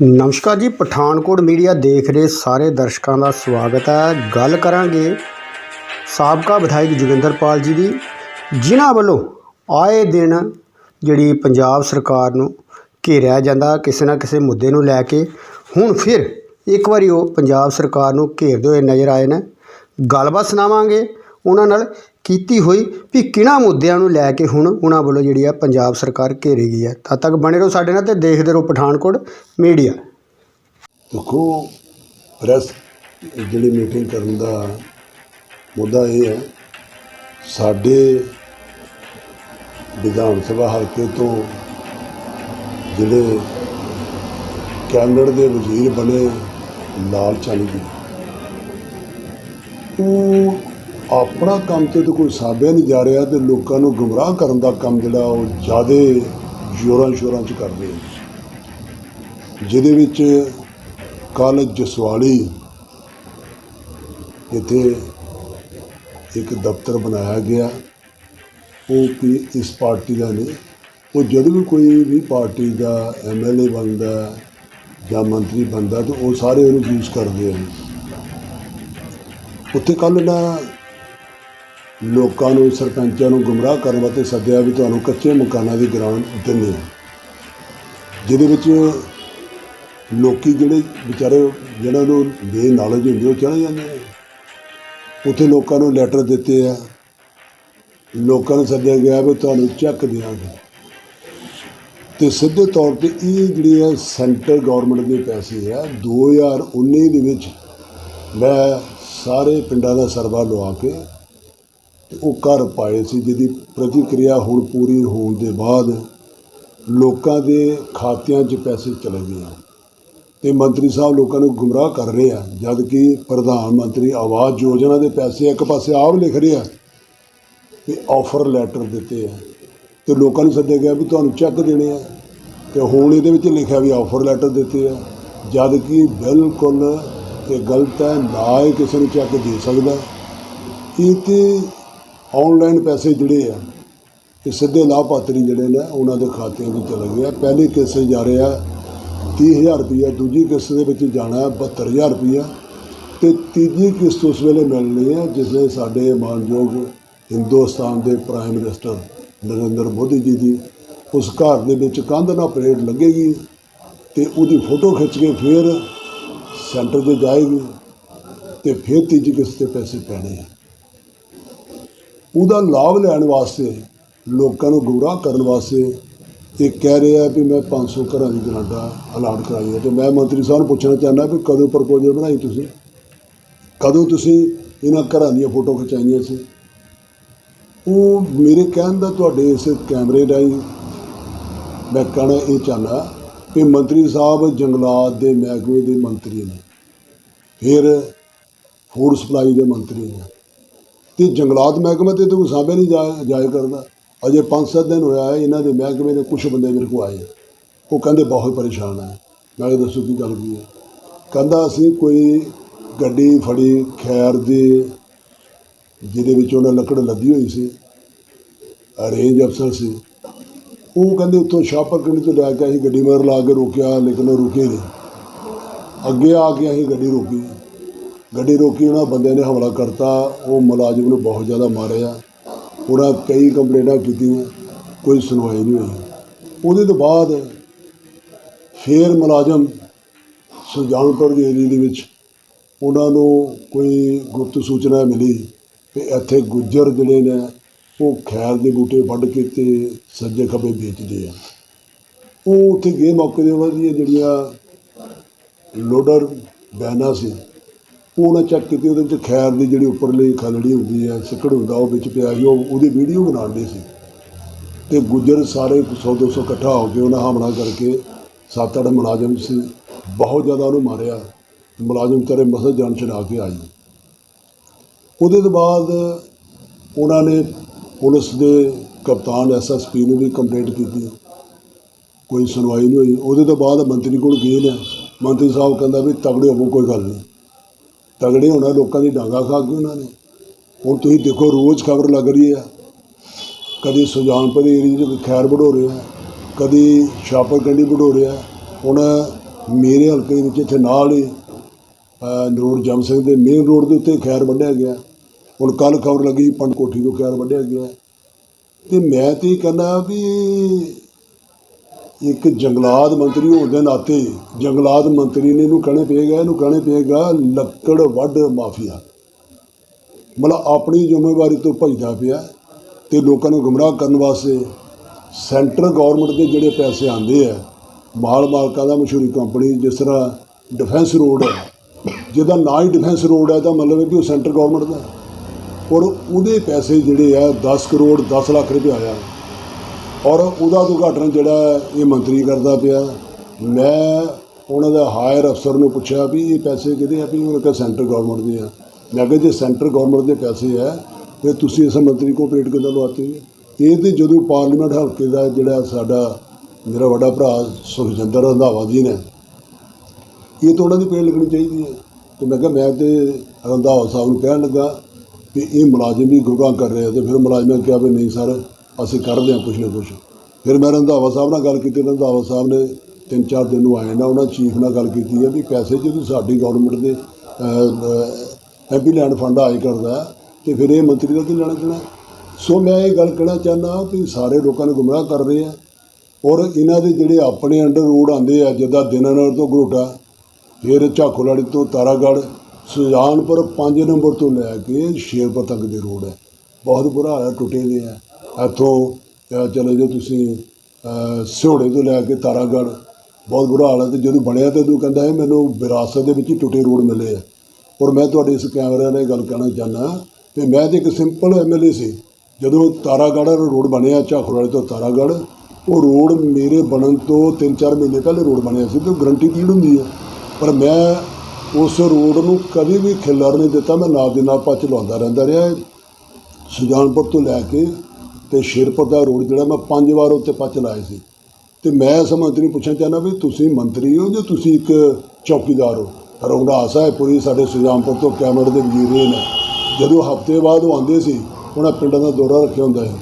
ਨਮਸਕਾਰ ਜੀ, ਪਠਾਨਕੋਟ ਮੀਡੀਆ ਦੇਖ ਰਹੇ ਸਾਰੇ ਦਰਸ਼ਕਾਂ ਦਾ ਸਵਾਗਤ ਹੈ। ਗੱਲ ਕਰਾਂਗੇ ਸਾਬਕਾ ਵਿਧਾਇਕ ਜੋਗਿੰਦਰਪਾਲ ਜੀ ਦੀ, ਜਿਨ੍ਹਾਂ ਵੱਲੋਂ ਆਏ ਦਿਨ ਜਿਹੜੀ ਪੰਜਾਬ ਸਰਕਾਰ ਨੂੰ ਘੇਰਿਆ ਜਾਂਦਾ ਕਿਸੇ ਨਾ ਕਿਸੇ ਮੁੱਦੇ ਨੂੰ ਲੈ ਕੇ, ਹੁਣ ਫਿਰ ਇੱਕ ਵਾਰੀ ਉਹ ਪੰਜਾਬ ਸਰਕਾਰ ਨੂੰ ਘੇਰਦੇ ਹੋਏ ਨਜ਼ਰ ਆਏ ਨੇ। ਗੱਲਬਾਤ ਸੁਣਾਵਾਂਗੇ। ਉਹਨਾਂ ਨਾਲ ਕੀਤੀ ਹੋਈ ਵੀ ਕਿਹਨਾਂ ਮੁੱਦਿਆਂ ਨੂੰ ਲੈ ਕੇ ਹੁਣ ਉਹਨਾਂ ਵੱਲੋਂ ਜਿਹੜੀ ਆ ਪੰਜਾਬ ਸਰਕਾਰ ਘੇਰੀ ਗਈ ਹੈ ਤਦ ਤੱਕ ਬਣੇ ਰਹੋ ਸਾਡੇ ਨਾਲ ਤੇ ਦੇਖਦੇ ਰਹੋ ਪਠਾਨਕੋਟ ਮੀਡੀਆ। ਦੇਖੋ, ਪ੍ਰੈਸ ਜਿਹੜੀ ਮੀਟਿੰਗ ਕਰਨ ਦਾ ਮੁੱਦਾ ਇਹ ਹੈ, ਸਾਡੇ ਵਿਧਾਨ ਸਭਾ ਹਲਕੇ ਤੋਂ ਜਿਹੜੇ ਕੈਬਨਿਟ ਦੇ ਵਜ਼ੀਰ ਬਣੇ ਲਾਲ ਚਾਲੀ ਜੀ, ਉਹ ਆਪਣਾ ਕੰਮ ਤੇ ਤਾਂ ਕੋਈ ਸਾਬਿਆ ਨਹੀਂ ਜਾ ਰਿਹਾ ਤੇ ਲੋਕਾਂ ਨੂੰ ਗੁੰਮਰਾਹ ਕਰਨ ਦਾ ਕੰਮ ਜਿਹੜਾ ਉਹ ਜ਼ਿਆਦਾ ਜ਼ੋਰਾਂ ਸ਼ੋਰਾਂ 'ਚ ਕਰਦੇ ਆ। ਜਿਹਦੇ ਵਿੱਚ ਕੱਲ ਜਸਵਾਲੀ ਇੱਥੇ ਇੱਕ ਦਫ਼ਤਰ ਬਣਾਇਆ ਗਿਆ। ਉਹ ਕਿ ਇਸ ਪਾਰਟੀ ਦਾ ਨਹੀਂ। ਉਹ ਜਦੋਂ ਵੀ ਕੋਈ ਵੀ ਪਾਰਟੀ ਦਾ ਐਮਐਲਏ ਬਣਦਾ ਜਾਂ ਮੰਤਰੀ ਬਣਦਾ ਤਾਂ ਉਹ ਸਾਰੇ ਉਹਨੂੰ ਯੂਜ਼ ਕਰਦੇ ਹਨ ਉੱਥੇ ਕੱਲ ਨਾ ਲੋਕਾਂ ਨੂੰ, ਸਰਪੰਚਾਂ ਨੂੰ ਗੁੰਮਰਾਹ ਕਰਨ ਵਾਸਤੇ ਸੱਦਿਆ ਵੀ ਤੁਹਾਨੂੰ ਕੱਚੇ ਮਕਾਨਾਂ ਦੀ ਗ੍ਰਾਂਟ ਦਿੰਦੇ ਹਾਂ। ਜਿਹਦੇ ਵਿੱਚ ਲੋਕੀ ਜਿਹੜੇ ਵਿਚਾਰੇ, ਜਿਹਨਾਂ ਨੂੰ ਬੇ ਨੌਲੇਜ ਹੁੰਦੀ ਉਹ ਚਲੇ ਜਾਂਦੇ ਨੇ ਉੱਥੇ ਲੋਕਾਂ ਨੂੰ ਲੈਟਰ ਦਿੱਤੇ ਆ। ਲੋਕਾਂ ਨੂੰ ਸੱਦਿਆ ਗਿਆ ਵੀ ਤੁਹਾਨੂੰ ਚੈੱਕ ਦਿਆਂਗੇ। ਤੇ ਸਿੱਧੇ ਤੌਰ ਤੇ ਇਹ ਜਿਹੜੀ ਹੈ ਸੈਂਟਰ ਗਵਰਨਮੈਂਟ ਦੇ ਪੈਸੇ ਆ 2019 ਦੇ ਵਿੱਚ ਮੈਂ ਸਾਰੇ ਪਿੰਡਾਂ ਦਾ ਸਰਵਾ ਲਵਾ ਕੇ ਉਹ ਘਰ ਪਾਏ ਸੀ, ਜਿਹਦੀ ਪ੍ਰਤੀਕਿਰਿਆ ਹੁਣ ਪੂਰੀ ਹੋਣ ਦੇ ਬਾਅਦ ਲੋਕਾਂ ਦੇ ਖਾਤਿਆਂ 'ਚ ਪੈਸੇ ਚਲੇ ਗਏ ਆ। ਤੇ ਮੰਤਰੀ ਸਾਹਿਬ ਲੋਕਾਂ ਨੂੰ ਗੁੰਮਰਾਹ ਕਰ ਰਹੇ ਆ ਜਦ ਕਿ ਪ੍ਰਧਾਨ ਮੰਤਰੀ ਆਵਾਸ ਯੋਜਨਾ ਦੇ ਪੈਸੇ ਇੱਕ ਪਾਸੇ ਆਪ ਲਿਖ ਰਹੇ ਆ ਤੇ ਆਫਰ ਲੈਟਰ ਦਿੱਤੇ ਆ। ਤੇ ਲੋਕਾਂ ਨੂੰ ਸੱਦਿਆ ਗਿਆ ਵੀ ਤੁਹਾਨੂੰ ਚੈੱਕ ਦੇਣੇ ਆ। ਤੇ ਹੁਣ ਇਹਦੇ ਵਿੱਚ ਲਿਖਿਆ ਵੀ ਆਫਰ ਲੈਟਰ ਦਿੱਤੇ ਆ ਜਦ ਕਿ ਬਿਲਕੁਲ ਇਹ ਗਲਤ ਹੈ, ਨਾ ਹੀ ਕਿਸੇ ਨੂੰ ਚੈੱਕ ਦੇ ਸਕਦਾ। ਇਹ ਤੇ ਆਨਲਾਈਨ ਪੈਸੇ ਜਿਹੜੇ ਆ, ਇਹ ਸਿੱਧੇ ਲਾਭਪਾਤਰੀ ਜਿਹੜੇ ਨੇ, ਉਹਨਾਂ ਦੇ ਖਾਤਿਆਂ ਵਿੱਚ ਚਲੇ ਗਏ ਆ। ਪਹਿਲੇ ਕਿਸ਼ਤ ਜਾ ਰਿਹਾ 30000 ਰੁਪਈਆ, ਦੂਜੀ ਕਿਸ਼ਤ ਦੇ ਵਿੱਚ ਜਾਣਾ ਹੈ 72000 ਰੁਪਈਆ ਤੇ ਤੀਜੀ ਕਿਸ਼ਤ ਉਸ ਵੇਲੇ ਮਿਲਣੀ ਹੈ, ਜਿਸ ਵੇਲੇ ਸਾਡੇ ਮਾਨਯੋਗ ਹਿੰਦੁਸਤਾਨ ਦੇ ਪ੍ਰਾਈਮ ਮਿਨਿਸਟਰ ਨਰਿੰਦਰ ਮੋਦੀ ਜੀ ਦੀ ਉਸ ਘਰ ਦੇ ਵਿੱਚ ਕੰਧ ਨਾਲ ਪਰੇਡ ਲੱਗੇਗੀ ਤੇ ਉਹਦੀ ਫੋਟੋ ਖਿੱਚ ਕੇ ਫਿਰ ਸੈਂਟਰ 'ਤੇ ਜਾਏਗੀ ਤੇ ਫਿਰ ਤੀਜੀ ਕਿਸ਼ਤ ਤੇ ਪੈਸੇ ਪੈਣੇ ਆ। ਉਹਦਾ ਲਾਭ ਲੈਣ ਵਾਸਤੇ, ਲੋਕਾਂ ਨੂੰ ਗੁੰਮਰਾਹ ਕਰਨ ਵਾਸਤੇ ਇਹ ਕਹਿ ਰਿਹਾ ਵੀ ਮੈਂ 500 ਘਰਾਂ ਦੀ ਗਰਾਂਟਾਂ ਅਲਾਟ ਕਰਾਈ ਹੈ ਤੇ ਮੈਂ ਮੰਤਰੀ ਸਾਹਿਬ ਨੂੰ ਪੁੱਛਣਾ ਚਾਹੁੰਦਾ ਵੀ ਕਦੋਂ ਪ੍ਰਪੋਜ਼ਲ ਬਣਾਈ ਤੁਸੀਂ? ਕਦੋਂ ਤੁਸੀਂ ਇਹਨਾਂ ਘਰਾਂ ਦੀਆਂ ਫੋਟੋ ਖਿਚਾਈਆਂ ਸੀ? ਉਹ ਮੇਰੇ ਕਹਿਣ ਦਾ ਤੁਹਾਡੇ ਇਸ ਕੈਮਰੇ ਰਾਹੀਂ ਮੈਂ ਕਹਿਣਾ ਇਹ ਚਾਹੁੰਦਾ ਕਿ ਮੰਤਰੀ ਸਾਹਿਬ ਜੰਗਲਾਤ ਦੇ ਮਹਿਕਮੇ ਦੇ ਮੰਤਰੀ ਨੇ, ਫਿਰ ਫੂਡ ਸਪਲਾਈ ਦੇ ਮੰਤਰੀ ਨੇ। ਤੇ ਜੰਗਲਾਤ ਮਹਿਕਮੇ ਤੇ ਤੂੰ ਕੋਈ ਸਾਂਭੇ ਨਹੀਂ ਜਾ ਜਾਇਆ ਕਰਦਾ। ਅਜੇ 5-7 ਦਿਨ ਹੋਇਆ ਹੈ, ਇਹਨਾਂ ਦੇ ਮਹਿਕਮੇ ਦੇ ਕੁਝ ਬੰਦੇ ਮੇਰੇ ਕੋਲ ਆਏ ਉਹ ਕਹਿੰਦੇ ਬਹੁਤ ਪਰੇਸ਼ਾਨ ਹੈ ਮੈਂ ਦੱਸੋ ਕੀ ਗੱਲ ਕੀ ਹੈ ਕਹਿੰਦਾ ਅਸੀਂ ਕੋਈ ਗੱਡੀ ਫੜੀ, ਖੈਰ ਦੇ, ਜਿਹਦੇ ਵਿੱਚ ਉਹਨਾਂ ਲੱਕੜ ਲੱਦੀ ਹੋਈ ਸੀ। ਰੇਂਜ ਅਫਸਰ ਸੀ। ਉਹ ਕਹਿੰਦੇ ਉੱਥੋਂ ਸ਼ਾਹਪੁਰ ਕੰਡੀ ਤੋਂ ਲੈ ਕੇ ਅਸੀਂ ਗੱਡੀ ਮਗਰ ਲਾ ਕੇ ਰੋਕਿਆ, ਲੇਕਿਨ ਉਹ ਰੁਕੇ ਨਹੀਂ। ਅੱਗੇ ਆ ਕੇ ਅਸੀਂ ਗੱਡੀ ਰੋਕੀ। ਗੱਡੀ ਰੋਕੀ, ਉਹਨਾਂ ਬੰਦਿਆਂ ਨੇ ਹਮਲਾ ਕਰਤਾ। ਉਹ ਮੁਲਾਜ਼ਮ ਨੂੰ ਬਹੁਤ ਜ਼ਿਆਦਾ ਮਾਰਿਆ। ਉਹਨਾਂ ਕਈ ਕੰਪਲੇਂਟਾਂ ਕੀਤੀਆਂ, ਕੋਈ ਸੁਣਵਾਈ ਨਹੀਂ ਹੋਈ। ਉਹਦੇ ਤੋਂ ਬਾਅਦ ਫੇਰ ਮੁਲਾਜ਼ਮ ਸੁਜਾਨਪੁਰ ਦੇ ਏਰੀਏ ਦੇ ਵਿੱਚ ਉਹਨਾਂ ਨੂੰ ਕੋਈ ਗੁਪਤ ਸੂਚਨਾ ਮਿਲੀ ਕਿ ਇੱਥੇ ਗੁੱਜਰ ਜਿਹੜੇ ਨੇ, ਉਹ ਖੈਰ ਦੇ ਬੂਟੇ ਵੱਢ ਕੇ ਤੇ ਸੱਜੇ ਖੱਬੇ ਵੇਚਦੇ ਆ। ਉਹ ਉੱਥੇ ਗਏ ਮੌਕੇ ਦੇ ਉਹਨਾਂ ਦੀਆਂ ਜਿਹੜੀਆਂ ਲੋਡਰ ਬੈਨਾਂ ਸੀ ਉਹ ਉਹਨਾਂ ਚੈੱਕ ਕੀਤੀ ਉਹਦੇ ਵਿੱਚ ਖੈਰ ਦੀ ਜਿਹੜੀ ਉੱਪਰਲੀ ਖਲੜੀ ਹੁੰਦੀ ਹੈ ਸਿੱਕੜ ਹੁੰਦਾ, ਉਹ ਵਿੱਚ ਪਿਆ ਸੀ, ਉਹ ਉਹਦੀ ਵੀਡੀਓ ਬਣਾਉਂਦੇ ਸੀ। ਤੇ ਗੁੱਜਰ ਸਾਰੇ 100 200 ਇਕੱਠਾ ਹੋ ਕੇ ਉਹਨਾਂ ਹਮਲਾ ਕਰਕੇ ਸੱਤ ਅੱਠ ਮੁਲਾਜ਼ਮ ਸੀ, ਬਹੁਤ ਜ਼ਿਆਦਾ ਉਹਨੂੰ ਮਾਰਿਆ, ਮੁਲਾਜ਼ਮ ਤੇਰੇ ਮਸਲ ਜਾਨ ਛਡਾ ਕੇ ਆਈ ਉਹਦੇ ਤੋਂ ਬਾਅਦ ਉਹਨਾਂ ਨੇ ਪੁਲਿਸ ਦੇ ਕਪਤਾਨ ਐਸਐਸਪੀ ਨੂੰ ਵੀ ਕੰਪਲੇਂਟ ਕੀਤੀ, ਕੋਈ ਸੁਣਵਾਈ ਨਹੀਂ ਹੋਈ। ਉਹਦੇ ਤੋਂ ਬਾਅਦ ਮੰਤਰੀ ਕੋਲ ਗਏ ਨੇ, ਮੰਤਰੀ ਸਾਹਿਬ ਕਹਿੰਦਾ ਵੀ ਤਗੜੇ ਹੋਵੋ ਕੋਈ ਗੱਲ ਨਹੀਂ। ਤਗੜੇ ਹੋਣਾ ਲੋਕਾਂ ਦੀ ਡਾਂਗਾ ਖਾ ਕੇ ਉਹਨਾਂ ਨੇ। ਹੁਣ ਤੁਸੀਂ ਦੇਖੋ ਰੋਜ਼ ਖਬਰ ਲੱਗ ਰਹੀ ਹੈ। ਕਦੀ ਸੁਜਾਨਪੁਰ ਏਰੀਏ 'ਚ ਖੈਰ ਵਢੋ ਰਿਹਾ ਕਦੀ ਸ਼ਾਪਰ ਵਢੋ ਰਿਹਾ ਹੁਣ ਮੇਰੇ ਹਲਕੇ ਦੇ ਵਿੱਚ ਇੱਥੇ ਨਾਲ ਹੀ ਅਹ, ਜਮ ਸਿੰਘ ਦੇ ਮੇਨ ਰੋਡ ਦੇ ਉੱਤੇ ਖੈਰ ਵੱਢਿਆ ਗਿਆ। ਹੁਣ ਕੱਲ ਖਬਰ ਲੱਗੀ ਪੰਡ ਕੋਠੀ ਤੋਂ ਖੈਰ ਵੱਢਿਆ ਗਿਆ। ਤੇ ਮੈਂ ਤੇ ਇਹ ਕਹਿੰਦਾ ਵੀ ਇੱਕ ਜੰਗਲਾਤ ਮੰਤਰੀ ਹੋਣ ਦੇ ਨਾਤੇ ਜੰਗਲਾਤ ਮੰਤਰੀ ਨੇ ਇਹਨੂੰ ਕਹਿਣਾ ਪਏਗਾ ਇਹਨੂੰ ਕਹਿਣਾ ਪਏਗਾ ਲੱਕੜ ਵੱਢ ਮਾਫੀਆ। ਮਤਲਬ ਆਪਣੀ ਜ਼ਿੰਮੇਵਾਰੀ ਤੋਂ ਭੱਜਦਾ ਪਿਆ ਤੇ ਲੋਕਾਂ ਨੂੰ ਗੁੰਮਰਾਹ ਕਰਨ ਵਾਸਤੇ ਸੈਂਟਰ ਗਵਰਨਮੈਂਟ ਦੇ ਜਿਹੜੇ ਪੈਸੇ ਆਉਂਦੇ ਆ, ਮਾਲ ਮਾਲਕਾਂ ਦਾ ਮਸ਼ਹੂਰੀ ਕੰਪਨੀ ਜਿਸ ਤਰ੍ਹਾਂ ਡਿਫੈਂਸ ਰੋਡ ਹੈ ਜਿਹਦਾ ਨਾ ਹੀ ਡਿਫੈਂਸ ਰੋਡ ਹੈ ਤਾਂ ਮਤਲਬ ਹੈ ਵੀ ਉਹ ਸੈਂਟਰ ਗਵਰਨਮੈਂਟ ਦਾ। ਔਰ ਉਹਦੇ ਪੈਸੇ ਜਿਹੜੇ ਆ 10 ਕਰੋੜ 10 ਲੱਖ ਰੁਪਏ ਆਇਆ। ਔਰ ਉਹਦਾ ਉਦਘਾਟਨ ਜਿਹੜਾ ਇਹ ਮੰਤਰੀ ਕਰਦਾ ਪਿਆ, ਮੈਂ ਉਹਨਾਂ ਦਾ ਹਾਇਰ ਅਫਸਰ ਨੂੰ ਪੁੱਛਿਆ ਵੀ ਇਹ ਪੈਸੇ ਕਿਹਦੇ ਆ? ਵੀ ਉਹਨਾਂ ਕਿਹਾ ਸੈਂਟਰ ਗਵਰਨਮੈਂਟ ਦੇ ਆ। ਮੈਂ ਕਿਹਾ ਜੇ ਸੈਂਟਰ ਗਵਰਨਮੈਂਟ ਦੇ ਪੈਸੇ ਆ ਫਿਰ ਤੁਸੀਂ ਇਸ ਮੰਤਰੀ ਕੋ ਪੇਟ ਕਿੱਦਾਂ ਲਵਾਤੇ? ਹੋ? ਇਹ ਤੇ ਜਦੋਂ ਪਾਰਲੀਮੈਂਟ ਹਲਕੇ ਦਾ ਜਿਹੜਾ ਸਾਡਾ ਮੇਰਾ ਵੱਡਾ ਭਰਾ ਸੁਖਜਿੰਦਰ ਰੰਧਾਵਾ ਜੀ ਨੇ, ਇਹ ਤਾਂ ਉਹਨਾਂ ਦੀ ਪੇੜ ਲੱਗਣੀ ਚਾਹੀਦੀ ਹੈ ਤੇ ਮੈਂ ਕਿਹਾ ਮੈਂ ਤੇ ਰੰਧਾਵਾ ਸਾਹਿਬ ਨੂੰ ਕਹਿਣ ਲੱਗਾ ਵੀ ਇਹ ਮੁਲਾਜ਼ਮ ਵੀ ਗੁਰਗਾਂ ਕਰ ਰਿਹਾ ਆ ਤੇ ਫਿਰ ਮੁਲਾਜ਼ਮਾਂ ਨੇ ਕਿਹਾ ਵੀ ਨਹੀਂ ਸਰ ਅਸੀਂ ਕਰਦੇ ਹਾਂ ਕੁਛ ਨਾ ਕੁਛ। ਫਿਰ ਮੈਂ ਰੰਧਾਵਾ ਸਾਹਿਬ ਨਾਲ ਗੱਲ ਕੀਤੀ ਰੰਧਾਵਾ ਸਾਹਿਬ ਨੇ ਤਿੰਨ ਚਾਰ ਦਿਨ ਨੂੰ ਆਏ ਨਾ ਉਹਨਾਂ ਚੀਫ ਨਾਲ ਗੱਲ ਕੀਤੀ ਹੈ ਵੀ ਪੈਸੇ ਜਦੋਂ ਸਾਡੀ ਗਵਰਨਮੈਂਟ ਦੇ ਐਮਪੀ ਲੈਂਡ ਫੰਡ ਆਏ ਕਰਦਾ ਹੈ, ਤੇ ਫਿਰ ਇਹ ਮੰਤਰੀ ਦਾ ਕੀ ਲੈਣਾ ਦੇਣਾ ਸੋ ਮੈਂ ਇਹ ਗੱਲ ਕਹਿਣਾ ਚਾਹੁੰਦਾ ਵੀ ਸਾਰੇ ਲੋਕਾਂ ਨੂੰ ਗੁੰਮਰਾਹ ਕਰ ਰਹੇ ਆ ਔਰ ਇਹਨਾਂ ਦੇ ਜਿਹੜੇ ਆਪਣੇ ਅੰਡਰ ਰੋਡ ਆਉਂਦੇ ਆ ਜਿੱਦਾਂ ਦਿਨਾਨਗਰ ਤੋਂ ਗਰੋਟਾ ਫਿਰ ਝਾਕੋਲਾੜੀ ਤੋਂ ਤਾਰਾਗੜ੍ਹ ਸੁਜਾਨਪੁਰ 5 ਨੰਬਰ ਤੋਂ ਲੈ ਕੇ ਸ਼ੇਰਪੁਰ ਤੱਕ ਦੇ ਰੋਡ ਹੈ। ਬਹੁਤ ਬੁਰਾ ਹਾਲ ਹੈ ਟੁੱਟੇ ਦੇ ਆ। ਇੱਥੋਂ, ਅਹ, ਚਲੇ ਜਾਓ ਤੁਸੀਂ, ਅਹ ਸਿਹੋੜੇ ਤੋਂ ਲੈ ਕੇ ਤਾਰਾਗੜ੍ਹ। ਬਹੁਤ ਬੁਰਾ ਹਾਲ ਹੈ ਤੇ ਜਦੋਂ ਬਣਿਆ ਤੇ ਉਦੋਂ ਕਹਿੰਦਾ ਹੈ ਮੈਨੂੰ ਵਿਰਾਸਤ ਦੇ ਵਿੱਚ ਹੀ ਟੁੱਟੇ ਰੋਡ ਮਿਲੇ ਆ। ਔਰ ਮੈਂ ਤੁਹਾਡੇ ਇਸ ਕੈਮਰੇ ਨਾਲ ਗੱਲ ਕਹਿਣਾ ਚਾਹੁੰਦਾ ਕਿ ਮੈਂ ਤੇ ਇੱਕ ਸਿੰਪਲ ਐਮਐਲਏ ਸੀ। ਜਦੋਂ ਤਾਰਾਗੜ੍ਹ ਰੋਡ ਬਣਿਆ ਝਾਕੋਲਾੜੀ ਤੋਂ ਤਾਰਾਗੜ੍ਹ, ਉਹ ਰੋਡ ਮੇਰੇ ਬਣਨ ਤੋਂ 3-4 ਮਹੀਨੇ ਪਹਿਲੇ ਰੋਡ ਬਣਿਆ ਸੀ, ਤੇ ਗਰੰਟੀ ਕੀ ਹੁੰਦੀ ਹੈ ਪਰ ਮੈਂ ਉਸ ਰੋਡ ਨੂੰ ਕਦੇ ਵੀ ਖਿਲਰ ਨਹੀਂ ਦਿੱਤਾ, ਮੈਂ ਨਾਲ ਦੇ ਨਾਲ ਪੱਚ ਲਾਉਂਦਾ ਰਹਿੰਦਾ ਰਿਹਾ। ਸੁਜਾਨਪੁਰ ਤੋਂ ਲੈ ਕੇ ਤੇ ਸ਼ੇਰਪੁਰ ਦਾ ਰੋਡ ਜਿਹੜਾ ਮੈਂ ਪੰਜ ਵਾਰ ਉੱਤੇ ਪੱਚ ਲਾਏ ਸੀ। ਤੇ ਮੈਂ ਇਸ ਮੰਤਰੀ ਨੂੰ ਪੁੱਛਣਾ ਚਾਹੁੰਦਾ ਵੀ ਤੁਸੀਂ ਮੰਤਰੀ ਹੋ ਜਾਂ ਤੁਸੀਂ ਇੱਕ ਚੌਕੀਦਾਰ ਹੋ? ਰੌਂਡਾ ਪੂਰੀ ਸਾਡੇ ਸੁਜਾਨਪੁਰ ਤੋਂ ਕੈਮਰੇ ਦੇ ਵਜ਼ੀਰ ਰਹੇ ਨੇ। ਜਦੋਂ ਹਫ਼ਤੇ ਬਾਅਦ ਉਹ ਆਉਂਦੇ ਸੀ, ਉਹਨਾਂ ਪਿੰਡਾਂ ਦਾ ਦੌਰਾ ਰੱਖਿਆ ਹੁੰਦਾ ਸੀ।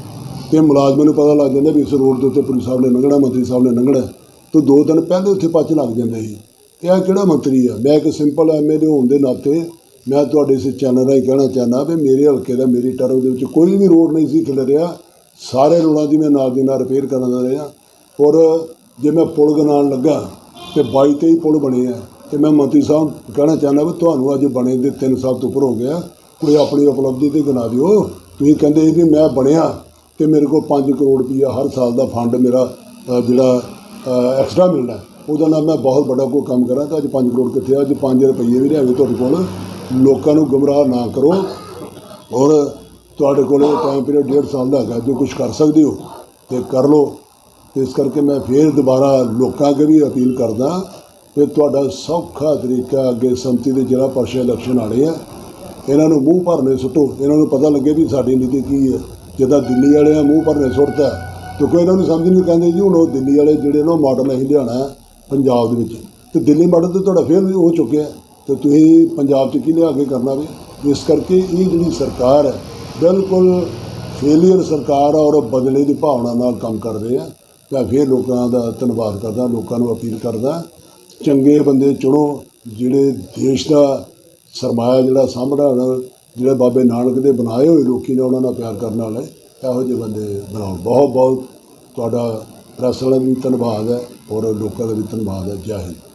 ਤੇ ਮੁਲਾਜ਼ਮਾਂ ਨੂੰ ਪਤਾ ਲੱਗ ਜਾਂਦਾ ਵੀ ਇਸ ਰੋਡ ਦੇ ਉੱਤੇ ਪੁਲਿਸ ਸਾਹਿਬ ਨੇ ਲੰਘਣਾ, ਮੰਤਰੀ ਸਾਹਿਬ ਨੇ ਲੰਘਣਾ। ਤੋਂ ਦੋ ਦਿਨ ਪਹਿਲੇ ਉੱਥੇ ਪੱਚ ਲੱਗ ਜਾਂਦੇ ਸੀ। ਤੇ ਇਹ ਕਿਹੜਾ ਮੰਤਰੀ ਆ? ਮੈਂ ਇੱਕ ਸਿੰਪਲ ਐਮਐਲਏ ਹੋਣ ਦੇ ਨਾਤੇ ਮੈਂ ਤੁਹਾਡੇ ਇਸ ਚੈਨਲ ਰਾਹੀਂ ਕਹਿਣਾ ਚਾਹੁੰਦਾ ਵੀ ਮੇਰੇ ਹਲਕੇ ਦਾ, ਮੇਰੀ ਟਰਮ ਦੇ ਵਿੱਚ ਕੋਈ ਵੀ ਰੋਡ ਨਹੀਂ ਸੀ ਖਿਲ ਰਿਹਾ ਸਾਰੇ ਰੋਡਾਂ ਦੀ ਮੈਂ ਨਾਲ ਦੀ ਨਾਲ ਰਿਪੇਅਰ ਕਰਦਾ ਰਿਹਾ। ਔਰ ਜੇ ਮੈਂ ਪੁਲ ਗਨਾਉਣ ਲੱਗਾ ਤੇ 22 23 ਪੁਲ ਬਣੇ ਆ, ਤੇ ਮੈਂ ਮੰਤਰੀ ਸਾਹਿਬ ਕਹਿਣਾ ਚਾਹੁੰਦਾ ਵੀ ਤੁਹਾਨੂੰ ਅੱਜ ਬਣੇ ਦੇ 3 ਸਾਲ ਤੋਂ ਉੱਪਰ ਹੋ ਗਿਆ। ਕੋਈ ਆਪਣੀ ਉਪਲਬਧੀ ਤੇ ਗਿਣਾ ਦਿਓ। ਤੁਸੀਂ ਕਹਿੰਦੇ ਸੀ ਵੀ ਮੈਂ ਬਣਿਆ ਤੇ ਮੇਰੇ ਕੋਲ 5 ਕਰੋੜ ਰੁਪਈਆ ਹਰ ਸਾਲ ਦਾ ਫੰਡ ਮੇਰਾ ਜਿਹੜਾ ਐਕਸਟਰਾ ਮਿਲਣਾ। ਹੈ। ਉਹਦਾ ਨਾਲ ਮੈਂ ਬਹੁਤ ਵੱਡਾ ਕੋਈ ਕੰਮ ਕਰਾਂ ਤਾਂ ਅੱਜ 5 ਕਰੋੜ ਕਿੱਥੇ ਅੱਜ 5 ਰੁਪਈਏ ਵੀ ਲਿਆਵੇ ਤੁਹਾਡੇ ਕੋਲ। ਲੋਕਾਂ ਨੂੰ ਗੁੰਮਰਾਹ ਨਾ ਕਰੋ। ਔਰ ਤੁਹਾਡੇ ਕੋਲ ਟਾਈਮ ਪੀਰੀਅਡ ਡੇਢ ਸਾਲ ਦਾ ਹੈਗਾ, ਜੋ ਕੁਝ ਕਰ ਸਕਦੇ ਹੋ, ਤੇ ਕਰ ਲਓ। ਤੇ ਇਸ ਕਰਕੇ ਮੈਂ ਫੇਰ ਦੁਬਾਰਾ ਲੋਕਾਂ ਅੱਗੇ ਵੀ ਅਪੀਲ ਕਰਦਾ, ਕਿ ਤੁਹਾਡਾ ਸੌਖਾ ਤਰੀਕਾ ਅੱਗੇ ਸੰਮਤੀ ਦੇ ਜ਼ਿਲ੍ਹਾ ਪਰਿਸ਼ਦ ਇਲੈਕਸ਼ਨ ਆਣੇ ਆ। ਇਹਨਾਂ ਨੂੰ ਮੂੰਹ ਭਰਨੇ ਸੁੱਟੋ। ਇਹਨਾਂ ਨੂੰ ਪਤਾ ਲੱਗੇ ਵੀ ਸਾਡੀ ਨੀਤੀ ਕੀ ਹੈ। ਜਿੱਦਾਂ ਦਿੱਲੀ ਵਾਲੇ ਆ ਮੂੰਹ ਭਰਨੇ ਸੁੱਟਦਾ ਕਿਉਂਕਿ ਇਹਨਾਂ ਨੂੰ ਸਮਝ ਨਹੀਂ ਕਹਿੰਦੇ ਜੀ, ਹੁਣ ਉਹ ਦਿੱਲੀ ਵਾਲੇ ਜਿਹੜੇ ਨਾ ਮਾਡਲ ਅਸੀਂ ਲਿਆਉਣਾ ਪੰਜਾਬ ਦੇ ਵਿੱਚ। ਤੇ ਦਿੱਲੀ ਮਾਡਲ ਤੇ ਤੁਹਾਡਾ ਫੇਰ ਵੀ ਹੋ ਚੁੱਕਿਆ। ਤੇ ਤੁਸੀਂ ਪੰਜਾਬ 'ਚ ਕੀ ਲਿਆ ਕੇ ਕਰਨਾ ਵੀ? ਇਸ ਕਰਕੇ ਇਹ ਜਿਹੜੀ ਸਰਕਾਰ ਹੈ, ਬਿਲਕੁਲ ਫੇਲੀਅਰ ਸਰਕਾਰ ਆ ਔਰ ਬਦਲੇ ਦੀ ਭਾਵਨਾ ਨਾਲ ਕੰਮ ਕਰ ਰਹੇ ਆ। ਮੈਂ ਫਿਰ ਲੋਕਾਂ ਦਾ ਧੰਨਵਾਦ ਕਰਦਾ, ਲੋਕਾਂ ਨੂੰ ਅਪੀਲ ਕਰਦਾ, ਚੰਗੇ ਬੰਦੇ ਚੁਣੋ, ਜਿਹੜੇ ਦੇਸ਼ ਦਾ ਸਰਮਾਇਆ ਜਿਹੜਾ ਸਾਂਭਣ ਜਿਹੜੇ ਬਾਬੇ ਨਾਨਕ ਦੇ ਬਣਾਏ ਹੋਏ ਲੋਕੀ ਨੇ, ਉਹਨਾਂ ਨਾਲ ਪਿਆਰ ਕਰਨ ਵਾਲੇ, ਇਹੋ ਜਿਹੇ ਬੰਦੇ ਬਣਾਉਣ ਬਹੁਤ ਬਹੁਤ ਤੁਹਾਡਾ ਪ੍ਰੈਸ ਵਾਲਾ ਵੀ ਧੰਨਵਾਦ ਹੈ ਔਰ ਲੋਕਾਂ ਦਾ ਵੀ ਧੰਨਵਾਦ ਹੈ। ਜੈ ਹਿੰਦ।